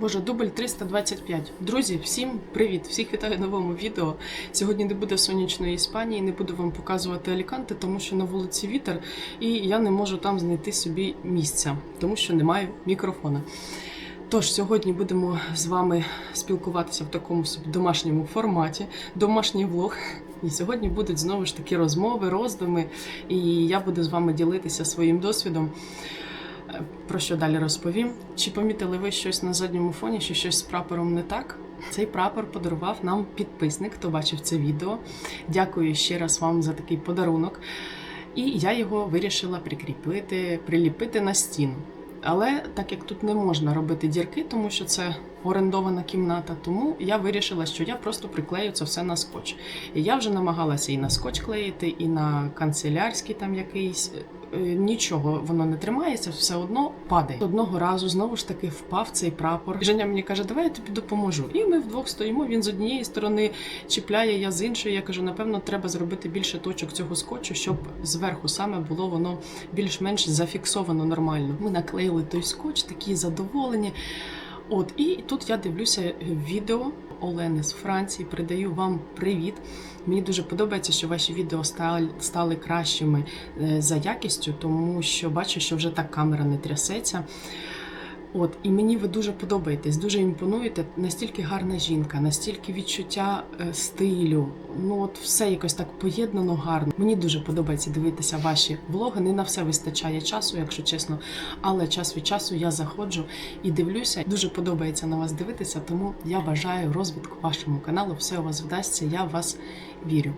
Боже, дубль 325. Друзі, всім привіт! Всіх вітаю новому відео. Сьогодні не буде сонячної Іспанії, не буду вам показувати Аліканте, тому що на вулиці вітер, і я не можу там знайти собі місця, тому що не маю мікрофона. Тож сьогодні будемо з вами спілкуватися в такому собі домашньому форматі, домашній влог. І сьогодні будуть знову ж таки розмови, роздуми, і я буду з вами ділитися своїм досвідом. Про що далі розповім? Чи помітили ви щось на задньому фоні, що щось з прапором не так? Цей прапор подарував нам підписник, хто бачив це відео. Дякую ще раз вам за такий подарунок. І я його вирішила прикріпити, приліпити на стіну. Але так як тут не можна робити дірки, тому що це орендована кімната, тому я вирішила, що я просто приклею це все на скотч. І я вже намагалася і на скотч клеїти, і на канцелярський там якийсь. Е, Нічого воно не тримається, все одно падає. Одного разу знову ж таки впав цей прапор. Женя мені каже, давай я тобі допоможу. І ми вдвох стоїмо. Він з однієї сторони чіпляє, я з іншої. Я кажу, напевно, треба зробити більше точок цього скотчу, щоб зверху саме було воно більш-менш зафіксовано нормально. Ми наклеїли той скотч, такі задоволені. От і тут я дивлюся відео Олени з Франції. Передаю вам привіт. Мені дуже подобається, що ваші відео стали, стали кращими е, за якістю, тому що бачу, що вже так камера не трясеться. От, і мені ви дуже подобаєтесь, дуже імпонуєте. Настільки гарна жінка, настільки відчуття е, стилю. Ну от все якось так поєднано гарно. Мені дуже подобається дивитися ваші влоги. Не на все вистачає часу, якщо чесно. Але час від часу я заходжу і дивлюся. Дуже подобається на вас дивитися, тому я бажаю розвитку вашому каналу. Все у вас вдасться. Я в вас вірю.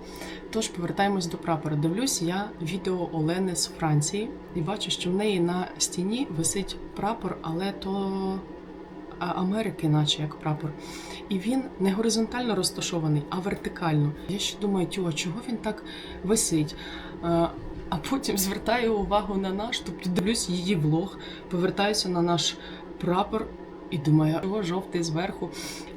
Тож повертаємось до прапора. Дивлюсь я відео Олени з Франції і бачу, що в неї на стіні висить прапор, але то Америки, наче як прапор. І він не горизонтально розташований, а вертикально. Я ще думаю, тю, чого він так висить? А потім звертаю увагу на наш, тобто дивлюсь її влог, повертаюся на наш прапор. І думаю, чого жовтий зверху,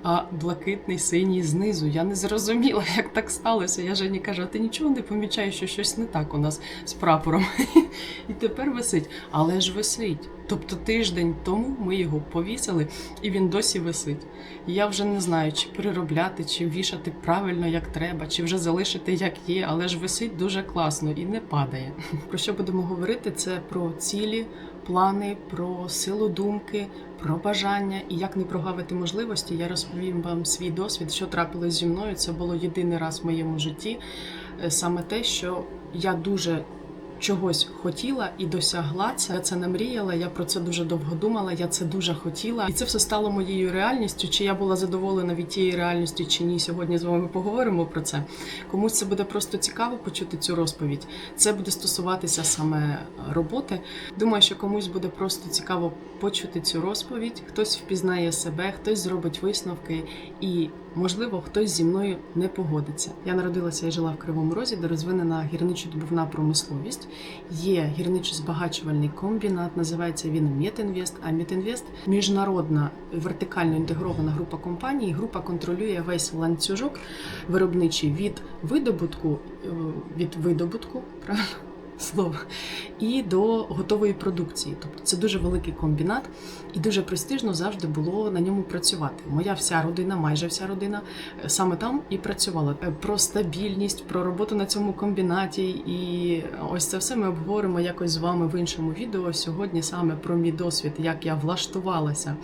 а блакитний синій знизу. Я не зрозуміла, як так сталося. Я Жені кажу, а ти нічого не помічаєш, що щось не так у нас з прапором. І тепер висить. Але ж висить. Тобто тиждень тому ми його повісили, і він досі висить. І я вже не знаю, чи переробляти, чи вішати правильно, як треба, чи вже залишити як є, але ж висить дуже класно і не падає. Про що будемо говорити? Це про цілі, плани, про силу думки, про бажання і як не прогавити можливості. Я розповім вам свій досвід, що трапилось зі мною. Це було єдиний раз в моєму житті. Е, Саме те, що я дуже чогось хотіла і досягла це. Я це не мріяла. Я про це дуже довго думала. Я це дуже хотіла, і це все стало моєю реальністю. Чи я була задоволена від тієї реальності, чи ні? Сьогодні з вами поговоримо про це. Комусь це буде просто цікаво почути цю розповідь. Це буде стосуватися саме роботи. Думаю, що комусь буде просто цікаво почути цю розповідь. Хтось впізнає себе, хтось зробить висновки і. Можливо, хтось зі мною не погодиться. Я народилася і жила в Кривому Розі, де розвинена гірничо-добувна промисловість. Є гірничо-збагачувальний комбінат, називається він Мєтінвест. А Мєтінвест – міжнародна вертикально інтегрована група компаній. Група контролює весь ланцюжок виробничий від видобутку е, від видобутку, правильно? Слово, і до готової продукції. Тобто це дуже великий комбінат, і дуже престижно завжди було на ньому працювати. Моя вся родина, майже вся родина, е, саме там і працювала. Е, Про стабільність, про роботу на цьому комбінаті. І ось це все ми обговоримо якось з вами в іншому відео. Сьогодні саме про мій досвід, як я влаштувалася.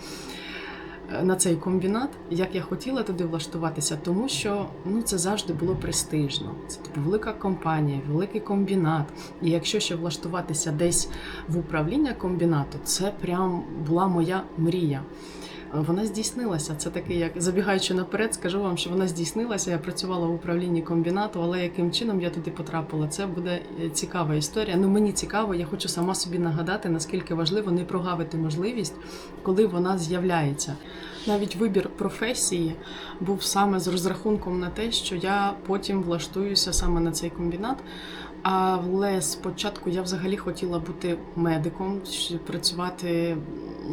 Е, На цей комбінат, як я хотіла туди влаштуватися, тому що ну це завжди було престижно. Це типу велика компанія, великий комбінат. І якщо ще влаштуватися десь в управління комбінату, це прям була моя мрія. Вона здійснилася. Це таке, як забігаючи наперед, скажу вам, що вона здійснилася. Я працювала в управлінні комбінату, але яким чином я туди потрапила, це буде е, цікава історія. Ну мені цікаво, я хочу сама собі нагадати, наскільки важливо не прогавити можливість, коли вона з'являється. Навіть вибір професії був саме з розрахунком на те, що я потім влаштуюся саме на цей комбінат. Але спочатку я взагалі хотіла бути медиком, працювати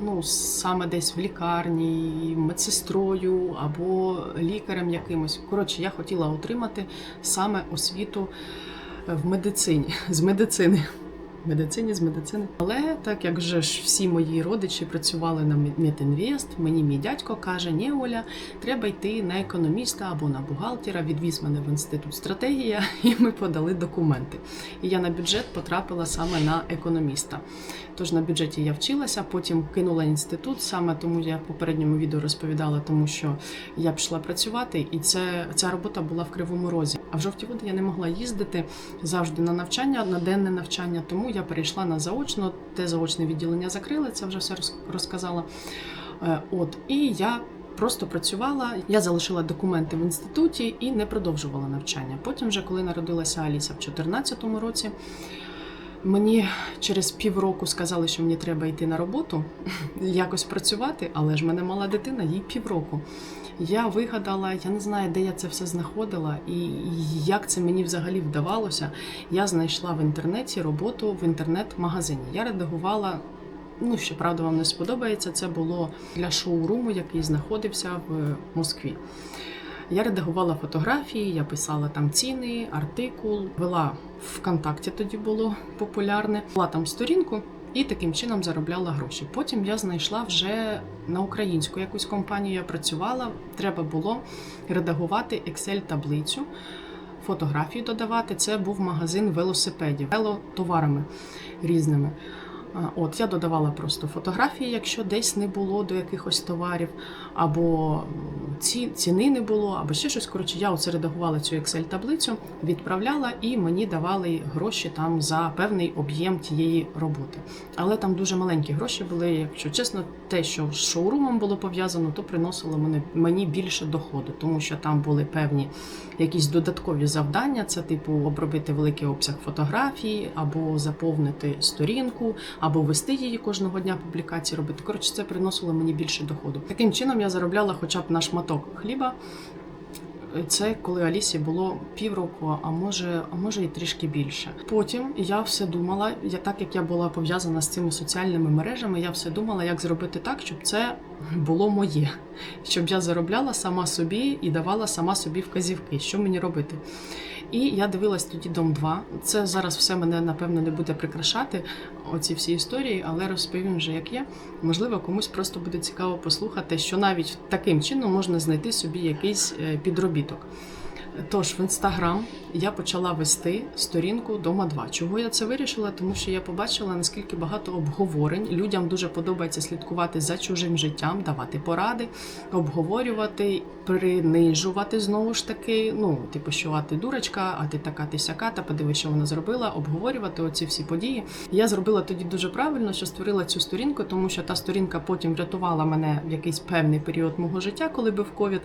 ну, саме десь в лікарні, медсестрою або лікарем якимось. Коротше, я хотіла отримати саме освіту в медицині з медицини. Медицині з медицини. Але так як же ж всі мої родичі працювали на Медінвест, мені мій дядько каже: Ні, Оля, треба йти на економіста або на бухгалтера. Відвіз мене в інститут стратегія, і ми подали документи. І я на бюджет потрапила саме на економіста. Тож на бюджеті я вчилася, потім кинула інститут. Саме тому я в попередньому відео розповідала, тому що я пішла працювати, і це ця робота була в кривому розі. А в жовті води я не могла їздити завжди на навчання, на денне навчання. Тому я перейшла на заочно. Те заочне відділення закрили. Це вже все розказала. Е, От і я. Просто працювала, я залишила документи в інституті і не продовжувала навчання. Потім, вже коли народилася Аліса в 2014 році, Мені через півроку сказали, що мені треба йти на роботу, якось працювати, але ж мене мала дитина, їй півроку. Я вигадала, я не знаю, де я це все знаходила і як це мені взагалі вдавалося. Я знайшла в інтернеті роботу в інтернет-магазині. Я редагувала. Ну, що правда вам не сподобається, це було для шоуруму, який знаходився в Москві. Я редагувала фотографії, я писала там ціни, артикул, вела ВКонтакті тоді було популярне, вела там сторінку і таким чином заробляла гроші. Потім я знайшла вже на українську якусь компанію. Я працювала. Треба було редагувати Excel-таблицю, фотографії додавати. Це був магазин велосипедів, велотоварами різними. От я додавала просто фотографії, якщо десь не було до якихось товарів, або ці, ціни не було, або ще щось. Коротше, я оце редагувала цю Excel-таблицю, відправляла і мені давали гроші там за певний об'єм тієї роботи. Але там дуже маленькі гроші були. Якщо чесно, те, що з шоурумом було пов'язано, то приносило мене мені більше доходу, тому що там були певні якісь додаткові завдання. Це типу обробити великий обсяг фотографій, або заповнити сторінку, або вести її кожного дня публікації робити. Коротше, це приносило мені більше доходу. Таким чином я заробляла хоча б на шматок хліба. Це коли Алісі було півроку, а може, а може і трішки більше. Потім я все думала, я так як я була пов'язана з цими соціальними мережами, я все думала, як зробити так, щоб це було моє, щоб я заробляла сама собі і давала сама собі вказівки, що мені робити. І я дивилась тоді дом 2. Це зараз все мене напевно не буде прикрашати, оці всі історії, але розповім вже як є. Можливо, комусь просто буде цікаво послухати, що навіть таким чином можна знайти собі якийсь е, підробіток. Тож в інстаграм я почала вести сторінку Дома 2. Чого я це вирішила? Тому що я побачила наскільки багато обговорень. Людям дуже подобається слідкувати за чужим життям, давати поради, обговорювати, принижувати знову ж таки. Ну, типу, що а ти дурочка, а ти така, ти сяка, та подиви, що вона зробила, обговорювати оці всі події. Я зробила тоді дуже правильно, що створила цю сторінку, тому що та сторінка потім врятувала мене в якийсь певний період мого життя, коли був ковід.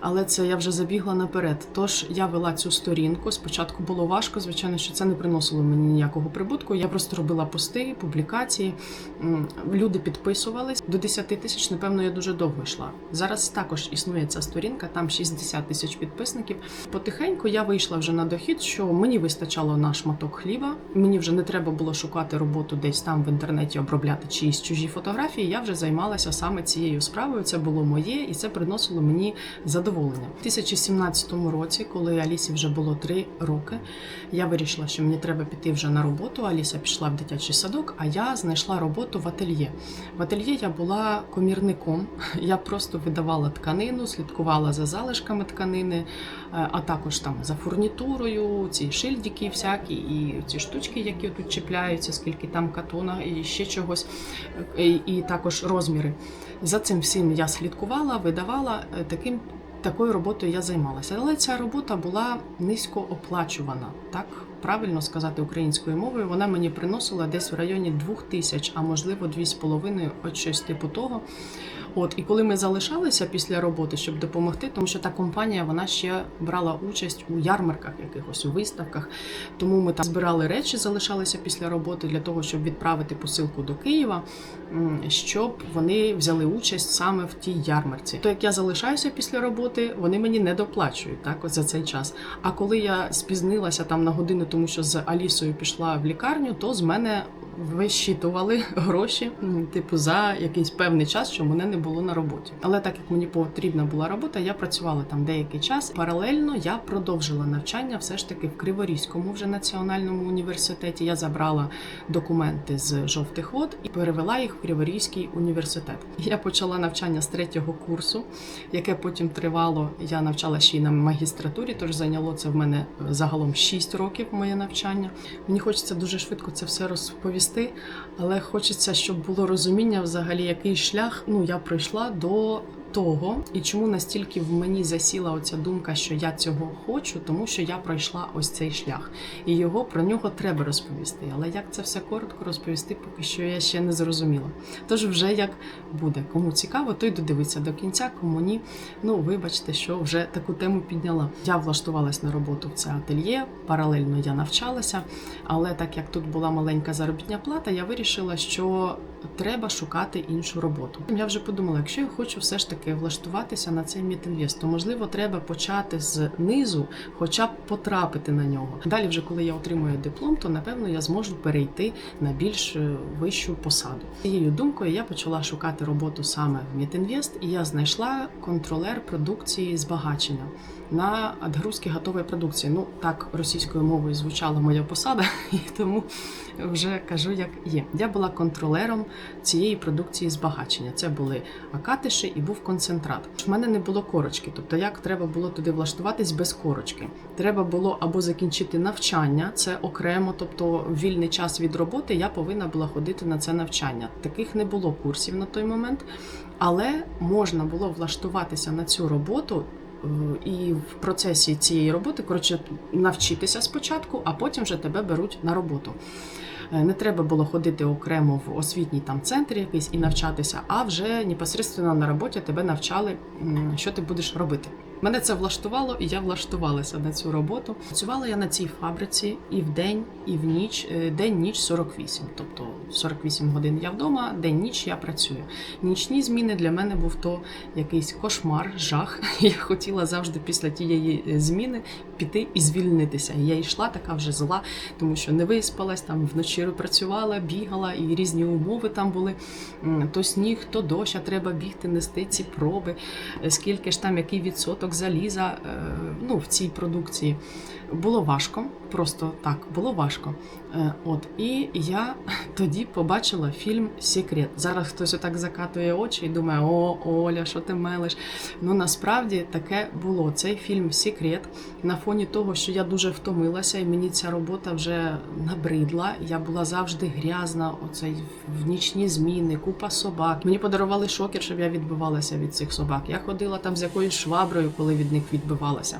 Але це я вже забігла наперед. Тож я вела цю сторінку. Спочатку було важко, звичайно, що це не приносило мені ніякого прибутку. Я просто робила пости, публікації. Люди підписувались. До 10 тисяч, напевно, я дуже довго йшла. Зараз також існує ця сторінка, там 60 тисяч підписників. Потихеньку я вийшла вже на дохід, що мені вистачало на шматок хліба. Мені вже не треба було шукати роботу десь там в інтернеті, обробляти чиїсь чужі фотографії. Я вже займалася саме цією справою. Це було моє, і це приносило мені задоволення. У 2017 році, коли Алісі вже було 3 роки, я вирішила, що мені треба піти вже на роботу. Аліса пішла в дитячий садок, а я знайшла роботу в ательє. В ательє я була комірником. Я просто видавала тканину, слідкувала за залишками тканини, е, а також там за фурнітурою, ці шильдики всякі, і ці штучки, які тут чіпляються, скільки там катона і ще чогось, Е, і, і також розміри. За цим всім я слідкувала, видавала е, таким. Такою роботою я займалася, але ця робота була низько оплачувана, так правильно сказати українською мовою. Вона мені приносила десь в районі двох тисяч, а можливо дві з половиною, от щось типу того. От і коли ми залишалися після роботи, щоб допомогти, тому що та компанія вона ще брала участь у ярмарках, якихось у виставках. Тому ми там збирали речі, залишалися після роботи для того, щоб відправити посилку до Києва, щоб вони взяли участь саме в тій ярмарці. То як я залишаюся після роботи, вони мені не доплачують так за цей час. А коли я спізнилася там на годину тому що з Алісою пішла в лікарню, то з мене вищитували гроші, типу, за якийсь певний час, що мене не було на роботі. Але так як мені потрібна була робота, я працювала там деякий час. Паралельно я продовжила навчання все ж таки в Криворізькому вже національному університеті. Я забрала документи з жовтих вод і перевела їх в Криворізький університет. Я почала навчання з третього курсу, яке потім тривало. Я навчала ще й на магістратурі, тож зайняло це в мене е, загалом 6 років моє навчання. Мені хочеться дуже швидко це все розповісти, але хочеться, щоб було розуміння взагалі, який шлях ну я пройшла до. Того і чому настільки в мені засіла оця думка, що я цього хочу, тому що я пройшла ось цей шлях, і його про нього треба розповісти. Але як це все коротко розповісти, поки що я ще не зрозуміла. Тож вже як буде. Кому цікаво, той додивиться до кінця, кому ні. Ну, вибачте, що вже таку тему підняла. Я влаштувалась на роботу в це ательє, паралельно я навчалася, але так як тут була маленька заробітня плата, я вирішила, що треба шукати іншу роботу. Я вже подумала, якщо я хочу все ж таки влаштуватися на цей мітинвест, то можливо треба почати з низу, хоча б потрапити на нього. Далі, вже коли я отримую диплом, то напевно я зможу перейти на більш е, вищу посаду. Цією думкою я почала шукати роботу саме в Мітинвест, і я знайшла контролер продукції збагачення на адгрузки готової продукції. Ну так російською мовою звучала моя посада, і тому вже кажу, як є. Я була контролером цієї продукції збагачення. Це були акатиші і був концентрат. В мене не було корочки, тобто як треба було туди влаштуватись без корочки. Треба було або закінчити навчання, це окремо, тобто вільний час від роботи я повинна була ходити на це навчання. Таких не було курсів на той момент, але можна було влаштуватися на цю роботу. е, І в процесі цієї роботи, коротше, навчитися спочатку, а потім вже тебе беруть на роботу. Е, Не треба було ходити окремо в освітній там центр якийсь і навчатися, а вже непосередньо на роботі тебе навчали, що ти будеш робити. Мене це влаштувало, і я влаштувалася на цю роботу. Працювала я на цій фабриці і в день, і в ніч. Е, День ніч 48. Тобто 48 годин я вдома, день ніч я працюю. Нічні зміни для мене був то якийсь кошмар, жах. Я хотіла завжди після тієї е, зміни піти і звільнитися. Я йшла така вже зла, тому що не виспалась, там вночі працювала, бігала, і різні умови там були. То сніг, то дощ, а треба бігти, нести ці проби, Е, скільки ж там, який відсоток заліза е, ну, в цій продукції. Було важко, просто так, було важко. Е, От і я тоді побачила фільм Секрет. Зараз хтось отак закатує очі і думає, о, Оля, що ти мелиш? Ну насправді таке було. Цей фільм Секрет на фоні того, що я дуже втомилася, і мені ця робота вже набридла. Я була завжди грязна, оцей в нічні зміни, купа собак. Мені подарували шокер, щоб я відбивалася від цих собак. Я ходила там з якоюсь шваброю, коли від них відбивалася.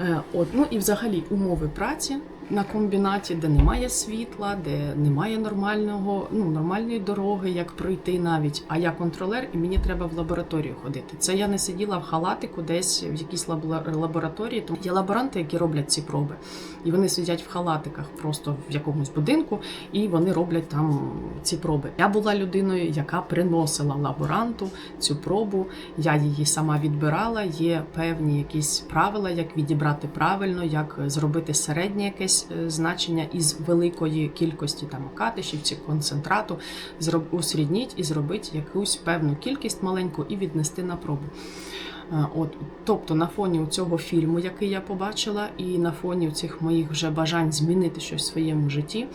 Е, От, ну і взагалі умови праці на комбінаті, де немає світла, де немає нормального, ну нормальної дороги, як пройти навіть. А я контролер, і мені треба в лабораторію ходити. Це я не сиділа в халатику десь в якійсь лабораторії. Тому є лаборанти, які роблять ці проби, і вони сидять в халатиках просто в якомусь будинку, і вони роблять там ці проби. Я була людиною, яка приносила лаборанту цю пробу. Я її сама відбирала. Є певні якісь правила, як відібрати правильно, як зробити середнє якесь е, значення із великої кількості там катишів чи концентрату, зроб- усрідніть і зробити якусь певну кількість маленьку і віднести на пробу. От, тобто на фоні цього фільму, який я побачила, і на фоні цих моїх вже бажань змінити щось в своєму житті,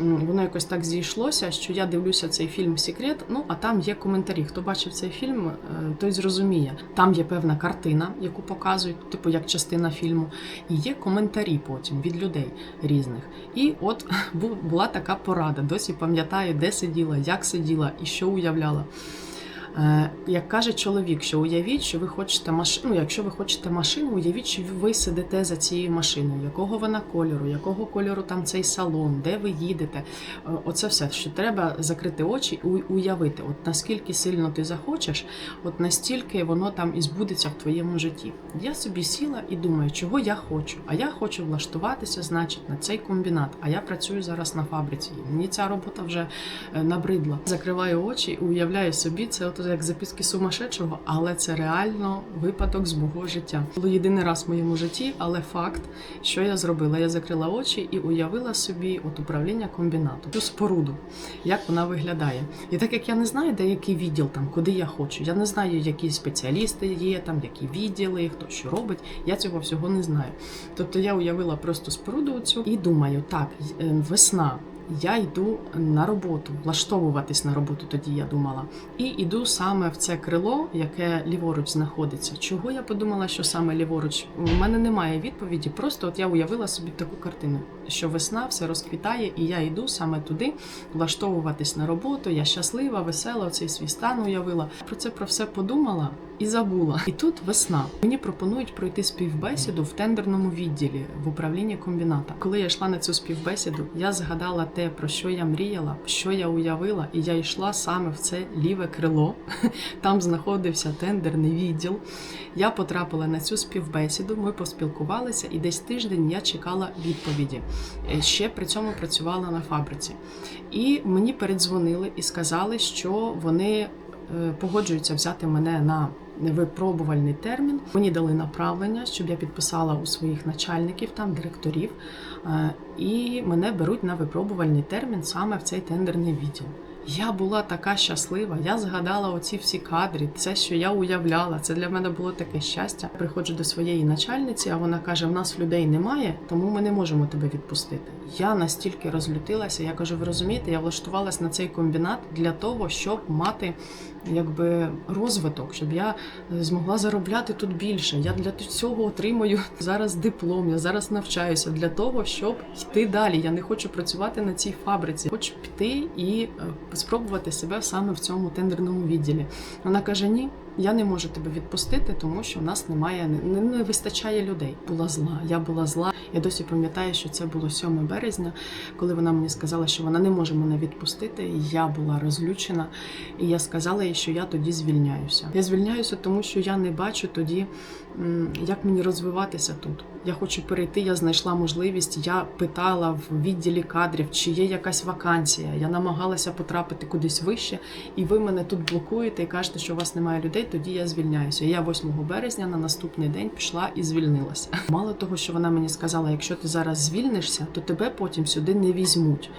воно якось так зійшлося, що я дивлюся цей фільм Секрет. Ну а там є коментарі. Хто бачив цей фільм, е, той зрозуміє. Там є певна картина, яку показують, типу як частина фільму, і є коментарі потім від людей різних. І от була така порада. Досі пам'ятаю, де сиділа, як сиділа і що уявляла. Е, Як каже чоловік, що уявіть, що ви хочете машину, ну, якщо ви хочете машину, уявіть, що ви сидите за цією машиною, якого вона кольору, якого кольору там цей салон, де ви їдете. Е, Оце все, що треба закрити очі і уявити. От наскільки сильно ти захочеш, от настільки воно там і збудеться в твоєму житті. Я собі сіла і думаю, чого я хочу. А я хочу влаштуватися, значить, на цей комбінат. А я працюю зараз на фабриці. Мені ця робота вже е, набридла. Закриваю очі і уявляю собі це от як записки сумасшедшого, але це реально випадок з мого життя. Було єдиний раз в моєму житті, але факт, що я зробила. Я закрила очі і уявила собі от управління комбінату, цю споруду, як вона виглядає. І так як я не знаю, де який відділ там, куди я хочу. Я не знаю, які спеціалісти є, там які відділи, хто що робить. Я цього всього не знаю. Тобто я уявила просто споруду цю і думаю, так, е, весна. Я йду на роботу, влаштовуватись на роботу. Тоді я думала, і йду саме в це крило, яке ліворуч знаходиться. Чого я подумала, що саме ліворуч? У мене немає відповіді. Просто от я уявила собі таку картину, що весна все розквітає, і я йду саме туди, влаштовуватись на роботу. Я щаслива, весела, цей свій стан уявила. Про це про все подумала і забула. І тут весна. Мені пропонують пройти співбесіду в тендерному відділі в управлінні комбіната. Коли я йшла на цю співбесіду, я згадала те, про що я мріяла, що я уявила, і я йшла саме в це ліве крило. Там знаходився тендерний відділ. Я потрапила на цю співбесіду. Ми поспілкувалися, і десь тиждень я чекала відповіді. Е, Ще при цьому працювала на фабриці. І мені передзвонили і сказали, що вони погоджуються взяти мене на випробувальний термін. Мені дали направлення, щоб я підписала у своїх начальників, там директорів, е, і мене беруть на випробувальний термін саме в цей тендерний відділ. Я була така щаслива. Я згадала оці всі кадри, це, що я уявляла. Це для мене було таке щастя. Приходжу до своєї начальниці, а вона каже: в нас людей немає, тому ми не можемо тебе відпустити. Я настільки розлютилася. Я кажу, ви розумієте, я влаштувалась на цей комбінат для того, щоб мати якби розвиток, щоб я е, змогла заробляти тут більше. Я для цього отримую зараз диплом. Я зараз навчаюся для того, щоб йти далі. Я не хочу працювати на цій фабриці. Хочу піти і е, спробувати себе саме в цьому тендерному відділі. Вона каже: Ні. Я не можу тебе відпустити, тому що в нас немає не, не вистачає людей. Була зла. Я була зла. Я досі пам'ятаю, що це було 7 березня, коли вона мені сказала, що вона не може мене відпустити. Я була розлючена, і я сказала їй, що я тоді звільняюся. Я звільняюся, тому що я не бачу тоді, як мені розвиватися тут. Я хочу перейти. Я знайшла можливість. Я питала в відділі кадрів, чи є якась вакансія. Я намагалася потрапити кудись вище, і ви мене тут блокуєте і кажете, що у вас немає людей. Тоді я звільняюся. Я 8 березня на наступний день пішла і звільнилася. Мало того, що вона мені сказала, якщо ти зараз звільнишся, то тебе потім сюди не візьмуть.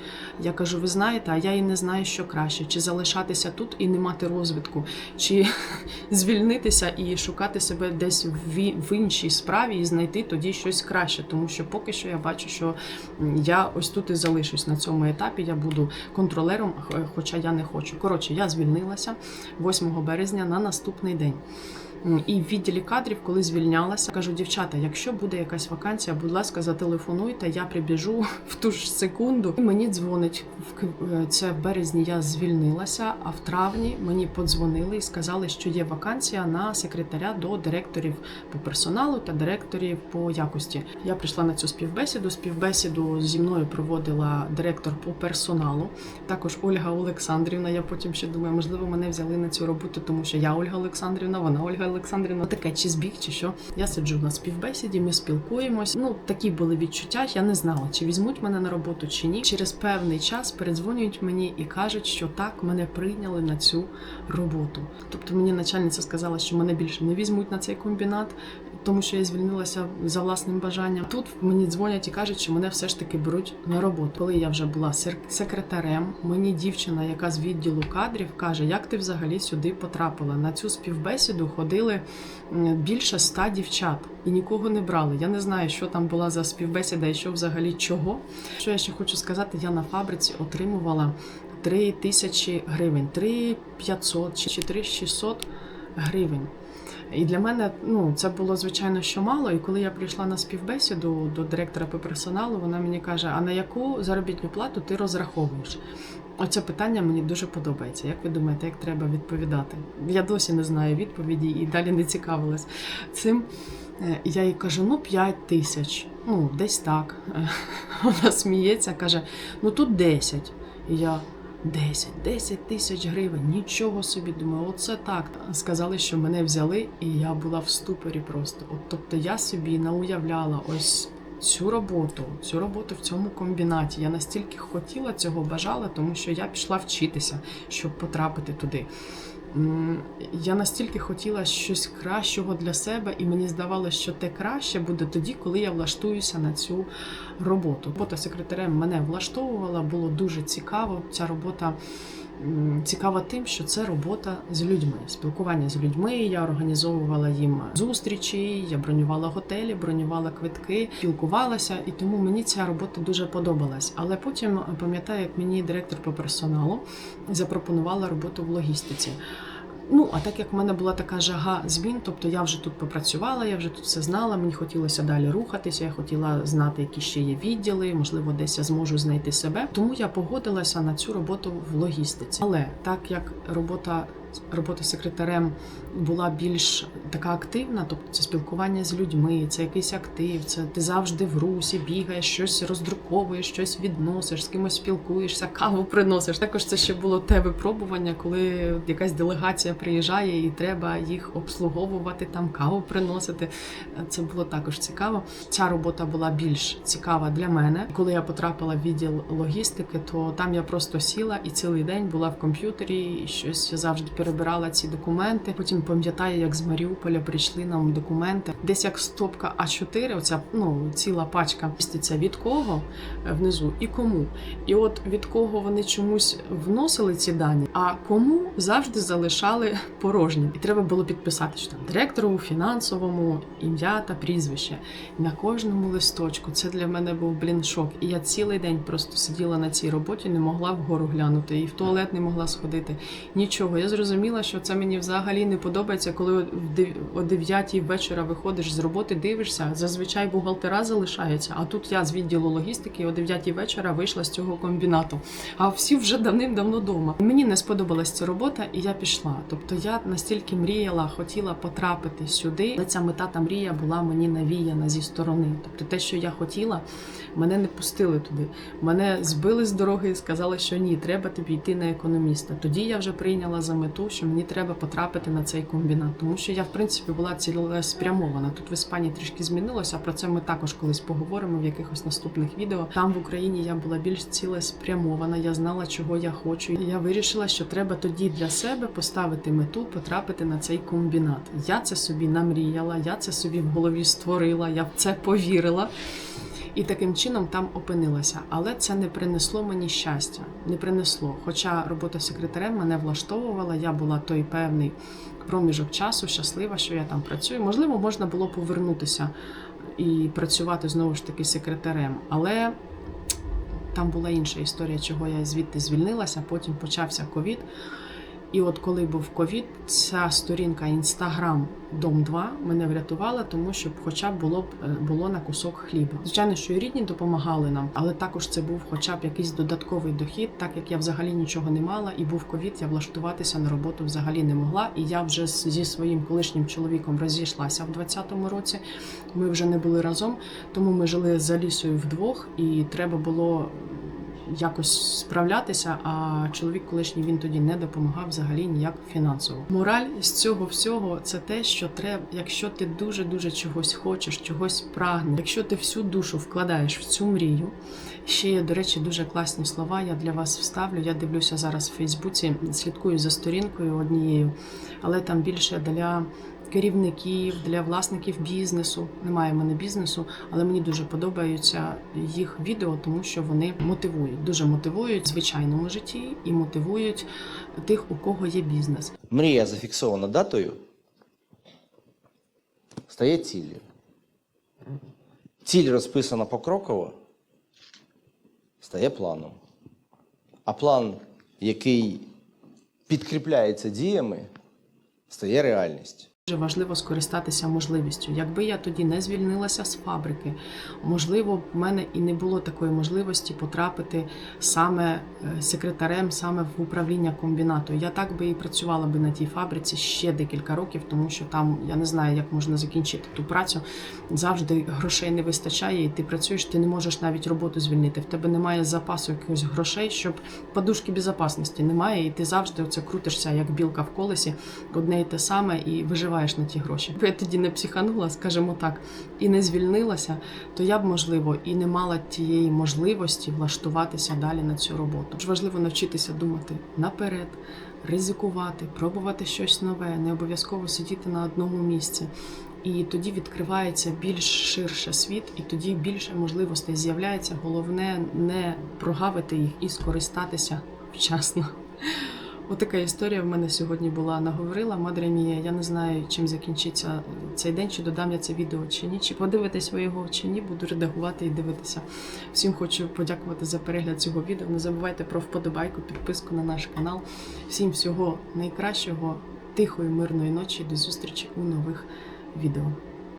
Я кажу, ви знаєте, а я і не знаю, що краще, чи залишатися тут і не мати розвитку, чи звільнитися і шукати себе десь в, іншій справі і знайти тоді щось краще. Тому що поки що я бачу, що я ось тут і залишусь на цьому етапі. Я буду контролером, хоча я не хочу. Коротше, я звільнилася 8 березня на наступний день. І в відділі кадрів, коли звільнялася, кажу, дівчата, якщо буде якась вакансія, будь ласка, зателефонуйте, я прибіжу в ту ж секунду. І мені дзвонить е, це в березні. Я звільнилася, а в травні мені подзвонили і сказали, що є вакансія на секретаря до директорів по персоналу та директорів по якості. Я прийшла на цю співбесіду. Співбесіду зі мною проводила директор по персоналу. Також Ольга Олександрівна. Я потім ще думаю, можливо, мене взяли на цю роботу, тому що я Ольга Олександрівна, вона Ольга Олександрівна. Таке чи збіг, чи що. Я сиджу на співбесіді, ми спілкуємось. Ну такі були відчуття. Я не знала, чи візьмуть мене на роботу, чи ні. Через певний час передзвонюють мені і кажуть, що так мене прийняли на цю роботу. Тобто мені начальниця сказала, що мене більше не візьмуть на цей комбінат. Тому що я звільнилася за власним бажанням. Тут мені дзвонять і кажуть, що мене все ж таки беруть на роботу. Коли я вже була секретарем, мені дівчина, яка з відділу кадрів, каже: як ти взагалі сюди потрапила? На цю співбесіду ходили більше ста дівчат і нікого не брали. Я не знаю, що там була за співбесіда і що взагалі чого. Що я ще хочу сказати, я на фабриці отримувала 3 тисячі гривень, 3 500 чи 3 600 гривень. І для мене ну це було звичайно що мало. І коли я прийшла на співбесіду до директора по персоналу, вона мені каже: а на яку заробітну плату ти розраховуєш? Оце питання мені дуже подобається. Як ви думаєте, як треба відповідати? Я досі не знаю відповіді і далі не цікавилась цим. Е, Я їй кажу, ну 5 тисяч, ну десь так. Е, Вона сміється, каже: ну тут 10. І я 10, 10 тисяч гривень, нічого собі думаю, оце так. Сказали, що мене взяли, і я була в ступорі просто. От, тобто я собі науявляла ось цю роботу, цю роботу в цьому комбінаті. Я настільки хотіла цього, бажала, тому що я пішла вчитися, щоб потрапити туди. Я настільки хотіла щось кращого для себе, і мені здавалося, що те краще буде тоді, коли я влаштуюся на цю роботу. Робота секретарем мене влаштовувала, було дуже цікаво. Ця робота цікава тим, що це робота з людьми, спілкування з людьми. Я організовувала їм зустрічі, я бронювала готелі, бронювала квитки, спілкувалася, і тому мені ця робота дуже подобалась. Але потім пам'ятаю, як мені директор по персоналу запропонувала роботу в логістиці. Ну, а так як в мене була така жага змін, тобто я вже тут попрацювала, я вже тут все знала, мені хотілося далі рухатися, я хотіла знати, які ще є відділи, можливо, десь я зможу знайти себе. Тому я погодилася на цю роботу в логістиці. Але так як робота робота секретарем була більш така активна, тобто це спілкування з людьми, це якийсь актив, це ти завжди в русі, бігаєш, щось роздруковуєш, щось відносиш, з кимось спілкуєшся, каву приносиш. Також це ще було те випробування, коли якась делегація приїжджає і треба їх обслуговувати, там каву приносити. Це було також цікаво. Ця робота була більш цікава для мене. Коли я потрапила в відділ логістики, то там я просто сіла і цілий день була в комп'ютері, і щось завжди перебирала ці документи. Потім пам'ятаю, як з Маріуполя прийшли нам документи. Десь як стопка А4, оця ну ціла пачка міститься від кого е, внизу і кому. І от від кого вони чомусь вносили ці дані, а кому завжди залишали порожні. І треба було підписати, що там директору фінансовому ім'я та прізвище на кожному листочку. Це для мене був блін шок. І я цілий день просто сиділа на цій роботі, не могла вгору глянути, і в туалет не могла сходити. Нічого. Я зрозуміла, що це мені взагалі не подобається, коли о 9 вечора виходиш з роботи, дивишся. Зазвичай бухгалтера залишаються. А тут я з відділу логістики о 9 вечора вийшла з цього комбінату. А всі вже давним-давно вдома. Мені не сподобалась ця робота, і я пішла. Тобто я настільки мріяла, хотіла потрапити сюди. Але ця мета та мрія була мені навіяна зі сторони. Тобто, те, що я хотіла, мене не пустили туди. Мене збили з дороги і сказали, що ні, треба тобі йти на економіста. Тоді я вже прийняла за мету, що мені треба потрапити на цей комбінат, тому що я в принципі була цілеспрямована. Тут в Іспанії трішки змінилося. Про це ми також колись поговоримо в якихось наступних відео. Там в Україні я була більш цілеспрямована. Я знала, чого я хочу. Я вирішила, що треба тоді для себе поставити мету, потрапити на цей комбінат. Я це собі намріяла, я це собі в голові створила, я в це повірила. І таким чином там опинилася. Але це не принесло мені щастя, не принесло. Хоча робота секретарем мене влаштовувала, я була той певний проміжок часу, щаслива, що я там працюю. Можливо, можна було повернутися і працювати знову ж таки секретарем. Але там була інша історія, чого я звідти звільнилася. Потім почався ковід. І от коли був ковід, ця сторінка Інстаграм Дом 2 мене врятувала, тому що хоча б було б е, було на кусок хліба. Звичайно, що і рідні допомагали нам, але також це був хоча б якийсь додатковий дохід, так як я взагалі нічого не мала, і був ковід, я влаштуватися на роботу взагалі не могла. І я вже зі своїм колишнім чоловіком розійшлася в 20-му році. Ми вже не були разом, тому ми жили за лісою вдвох, і треба було якось справлятися. А чоловік колишній він тоді не допомагав взагалі ніяк фінансово. Мораль з цього всього це те, що треба, якщо ти дуже дуже чогось хочеш, чогось прагнеш, якщо ти всю душу вкладаєш в цю мрію. Ще є, до речі, дуже класні слова. Я для вас вставлю. Я дивлюся зараз в Фейсбуці, слідкую за сторінкою однією, але там більше для керівників, для власників бізнесу. Немає в мене бізнесу, але мені дуже подобаються їх відео, тому що вони мотивують, дуже мотивують в звичайному житті і мотивують тих, у кого є бізнес. Мрія зафіксована датою стає ціллю. Ціль розписана покроково, стає планом. А план, який підкріпляється діями, стає реальністю. Дуже важливо скористатися можливістю. Якби я тоді не звільнилася з фабрики, можливо, в мене і не було такої можливості потрапити саме е, секретарем, саме в управління комбінату. Я так би і працювала би на тій фабриці ще декілька років, тому що там я не знаю, як можна закінчити ту працю. Завжди грошей не вистачає, і ти працюєш, ти не можеш навіть роботу звільнити. В тебе немає запасу якихось грошей, щоб подушки безпечності немає, і ти завжди оце крутишся як білка в колесі, одне і те саме, і виживаєш на ті гроші. Якби я тоді не психанула, скажімо так, і не звільнилася, то я б можливо і не мала тієї можливості влаштуватися далі на цю роботу. Тож важливо навчитися думати наперед, ризикувати, пробувати щось нове, не обов'язково сидіти на одному місці. І тоді відкривається більш ширше світ, і тоді більше можливостей з'являється. Головне не прогавити їх і скористатися вчасно. Отака історія в мене сьогодні була. Наговорила Мадре Мія. Я не знаю, чим закінчиться цей день, чи додам я це відео чи ні. Чи подивитись ви його, чи ні, буду редагувати і дивитися. Всім хочу подякувати за перегляд цього відео. Не забувайте про вподобайку, підписку на наш канал. Всім всього найкращого, тихої, мирної ночі. До зустрічі у нових відео.